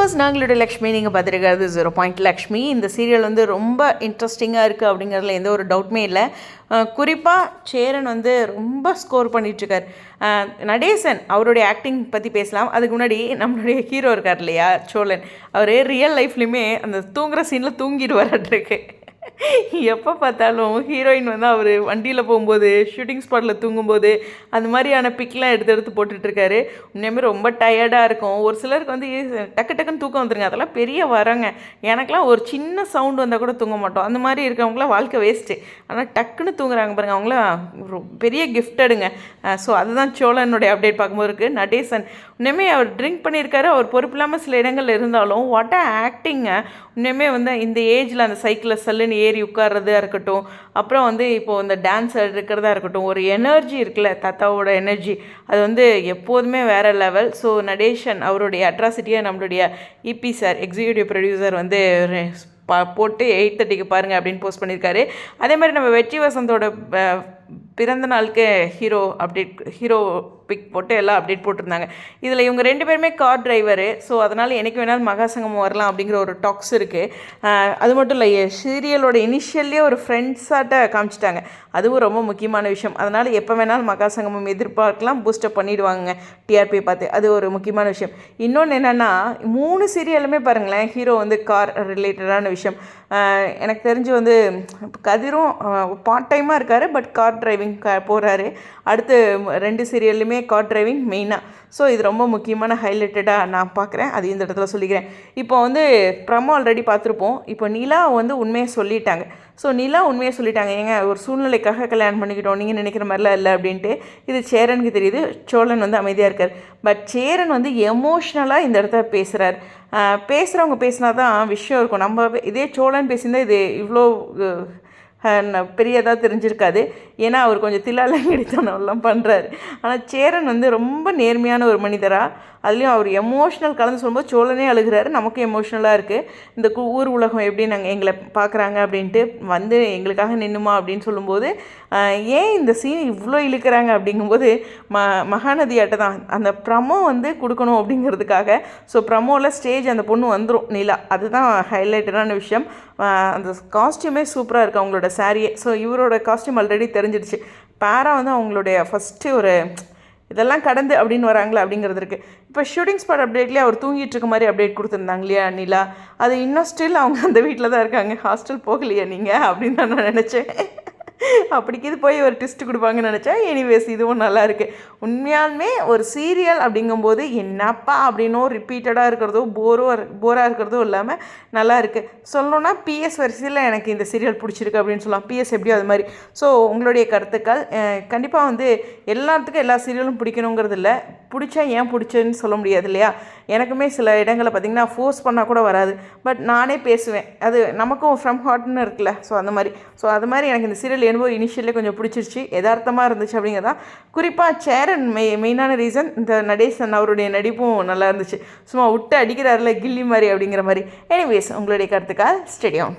Viewers நாங்களுடைய Lakshmi நீங்கள் பார்த்துருக்கிறது zero point Lakshmi. இந்த serial வந்து ரொம்ப இன்ட்ரெஸ்டிங்காக இருக்குது அப்படிங்கிறதுல எந்த ஒரு டவுட்டுமே இல்லை. குறிப்பாக சேரன் வந்து ரொம்ப ஸ்கோர் பண்ணிகிட்ருக்கார் நடேசன் அவருடைய ஆக்டிங் பற்றி பேசலாம். அதுக்கு முன்னாடி நம்மளுடைய ஹீரோ இருக்கார் இல்லையா சோழன். அவர் ரியல் லைஃப்லையுமே அந்த தூங்குற சீனில் தூங்கிடுவார்ட்ருக்கு எப்போ பார்த்தாலும் ஹீரோயின் வந்து அவர் வண்டியில் போகும்போது ஷூட்டிங் ஸ்பாட்டில் தூங்கும்போது அந்த மாதிரியான பிக்லாம் எடுத்து எடுத்து போட்டுட்ருக்காரு உண்மையுமே ரொம்ப டயர்டாக இருக்கும். ஒரு சிலருக்கு வந்து டக்கு டக்குன்னு தூக்கம் வந்துருங்க. அதெல்லாம் பெரிய வரங்க. எனக்கெலாம் ஒரு சின்ன சவுண்ட் வந்தால் கூட தூங்க மாட்டோம். அந்த மாதிரி இருக்கிறவங்களாம் வாழ்க்கை வேஸ்ட்டு ஆனால் டக்குன்னு தூங்குறாங்க பாருங்கள் அவங்களாம் பெரிய கிஃப்டடுங்க ஸோ அதுதான் சோழனுடைய அப்டேட் பார்க்கும்போது இருக்குது நடேசன். உண்மையுமே அவர் ட்ரிங்க் பண்ணியிருக்காரு. அவர் பொறுப்பு இல்லாமல் சில இடங்கள் இருந்தாலும் வாட் ஆக்டிங்க உண்மையுமே வந்து இந்த ஏஜில் அந்த சைக்கிளில் சல்லுன்னு ஏறி உட்கார்றதா இருக்கட்டும். அப்புறம் வந்து இப்போது இந்த டான்ஸ் இருக்கிறதா இருக்கட்டும். ஒரு எனர்ஜி இருக்குல்ல தாத்தாவோட எனர்ஜி அது வந்து எப்போதுமே வேறு லெவல் ஸோ நடேஷன் அவருடைய அட்ராசிட்டியாக நம்மளுடைய இபி சார் எக்ஸிக்யூட்டிவ் ப்ரொடியூசர் வந்து பா போட்டு எயிட் தேர்ட்டிக்கு பாருங்கள் அப்படின்னு போஸ்ட் பண்ணியிருக்காரு. அதே மாதிரி நம்ம வெற்றி வசந்தோட பிறந்த நாளுக்கு ஹீரோ அப்டேட் ஹீரோ பிக் போட்டு எல்லாம் அப்டேட் போட்டிருந்தாங்க. இதில் இவங்க ரெண்டு பேருமே கார் டிரைவரு ஸோ அதனால் எனக்கு வேணாலும் மகாசங்கமம் வரலாம் அப்படிங்கிற ஒரு டாக்ஸ் இருக்குது அது மட்டும் இல்லை சீரியலோட இனிஷியல்லே ஒரு ஃப்ரெண்ட்ஸாட்ட காமிச்சிட்டாங்க. அதுவும் ரொம்ப முக்கியமான விஷயம். அதனால் எப்போ வேணாலும் மகாசங்கமம் எதிர்பார்க்கலாம் பூஸ்டப் பண்ணிடுவாங்க டிஆர்பி பார்த்து. அது ஒரு முக்கியமான விஷயம். இன்னொன்று என்னென்னா மூணு சீரியலுமே பாருங்களேன் ஹீரோ வந்து கார் ரிலேட்டடான விஷயம். எனக்கு தெரிஞ்சு வந்து கதிரும் பார்ட் டைமாக இருக்கார் பட் கார் டிரைவிங் க போகிறாரு அடுத்து ரெண்டு சீரியல்லையுமே கார் டிரைவிங் மெயினாக ஸோ இது ரொம்ப முக்கியமான ஹைலைட்டடாக நான் பார்க்குறேன் அது இந்த இடத்துல சொல்லிக்கிறேன். இப்போ வந்து ப்ரமோ ஆல்ரெடி பார்த்துருப்போம் இப்போ நிலா வந்து உண்மையை சொல்லிட்டாங்க. ஸோ நிலா உண்மையை சொல்லிட்டாங்க. ஏங்க ஒரு சூழ்நிலைக்காக கல்யாணம் பண்ணிக்கிட்டோம். நீங்கள் நினைக்கிற மாதிரிலாம் இல்லை அப்படின்ட்டு. இது சேரனுக்கு தெரியுது. சோழன் வந்து அமைதியாக இருக்கார். பட் சேரன் வந்து எமோஷ்னலாக இந்த இடத்த பேசுகிறார் பேசுகிறவங்க பேசினா தான் விஷயம் இருக்கும். நம்ம இதே சோழன் பேசியிருந்தால் இது இவ்வளோ பெரியதாக தெரிஞ்சிருக்காது. ஏன்னா அவர் கொஞ்சம் தில்லாலங்கடித்தனம்லாம் பண்ணுறாரு ஆனால் சேரன் வந்து ரொம்ப நேர்மையான ஒரு மனிதராக அதுலேயும் அவர் எமோஷ்னல் கலந்து சொல்லும்போது சோழனே அழுகிறாரு. நமக்கும் எமோஷ்னலாக இருக்குது இந்த கு- ஊர் உலகம் எப்படி நாங்கள் எங்களை பார்க்குறாங்க அப்படின்ட்டு வந்து எங்களுக்காக நின்னுமா அப்படின்னு சொல்லும்போது ஏன் இந்த சீன் இவ்வளோ இழுக்கிறாங்க அப்படிங்கும்போது ம மகாநதியாட்ட தான். அந்த ப்ரமோ வந்து கொடுக்கணும் அப்படிங்கிறதுக்காக. ஸோ ப்ரமோவில் ஸ்டேஜ் அந்த பொண்ணு வந்துடும் நிலா. அதுதான் ஹைலைட்டடான விஷயம். அந்த காஸ்டியூமே சூப்பராக இருக்குது அவங்களோட சாரியே ஸோ இவரோட காஸ்டியூம் ஆல்ரெடி தெரிஞ்சிடுச்சு. பேரா வந்து அவங்களுடைய ஃபஸ்ட்டு ஒரு இதெல்லாம் கடந்து அப்படின்னு வராங்களே அப்படிங்கிறது இருக்குது இப்போ ஷூட்டிங் ஸ்பாட் அப்டேட்லேயே அவர் தூங்கிட்டு இருக்க மாதிரி அப்டேட் கொடுத்துருந்தாங்க இல்லையா நிலா அது இன்னும் ஸ்டில் அவங்க அந்த வீட்டில் தான் இருக்காங்க. ஹாஸ்டல் போகலையா நீங்கள் அப்படின்னு தான் நான் நினச்சேன். அப்படிக்கு இது போய் ஒரு ட்விஸ்ட் கொடுப்பாங்கன்னு நினச்சேன் எனிவேஸ் இதுவும் நல்லா இருக்குது உண்மையாலுமே ஒரு சீரியல் அப்படிங்கும்போது என்னப்பா அப்படின்னோ ரிப்பீட்டடாக இருக்கிறதோ போரோ போராக இருக்கிறதோ இல்லாமல் நல்லா இருக்குது சொல்லணும்னா பிஎஸ் வரிசையில் எனக்கு இந்த சீரியல் பிடிச்சிருக்கு அப்படின்னு சொல்லலாம். பிஎஸ் எப்படியோ அது மாதிரி. ஸோ உங்களுடைய கருத்துக்கள் கண்டிப்பாக வந்து எல்லாத்துக்கும் எல்லா சீரியலும் பிடிக்கணுங்கிறது இல்லை. பிடிச்சா ஏன் பிடிச்சதுன்னு சொல்ல முடியாது இல்லையா? எனக்குமே சில இடங்களில் பார்த்திங்கன்னா ஃபோர்ஸ் பண்ணால் கூட வராது. பட் நானே பேசுவேன். அது நமக்கும் ஃப்ரம் ஹார்ட்னு இருக்குல்ல. ஸோ அந்த மாதிரி. ஸோ அது மாதிரி எனக்கு இந்த சீரியல் என்னவோ இனிஷியலே கொஞ்சம் பிடிச்சிருச்சு. எதார்த்தமாக இருந்துச்சு அப்படிங்கிறதா குறிப்பாக சேரன் மெய் மெயினான ரீசன் இந்த நடேசன் அவருடைய நடிப்பும் நல்லா இருந்துச்சு. சும்மா விட்டு அடிக்கிறாருல கில்லி மாதிரி அப்படிங்கிற மாதிரி. எனிவேஸ் உங்களுடைய கருத்துக்காக ஸ்டேடியம்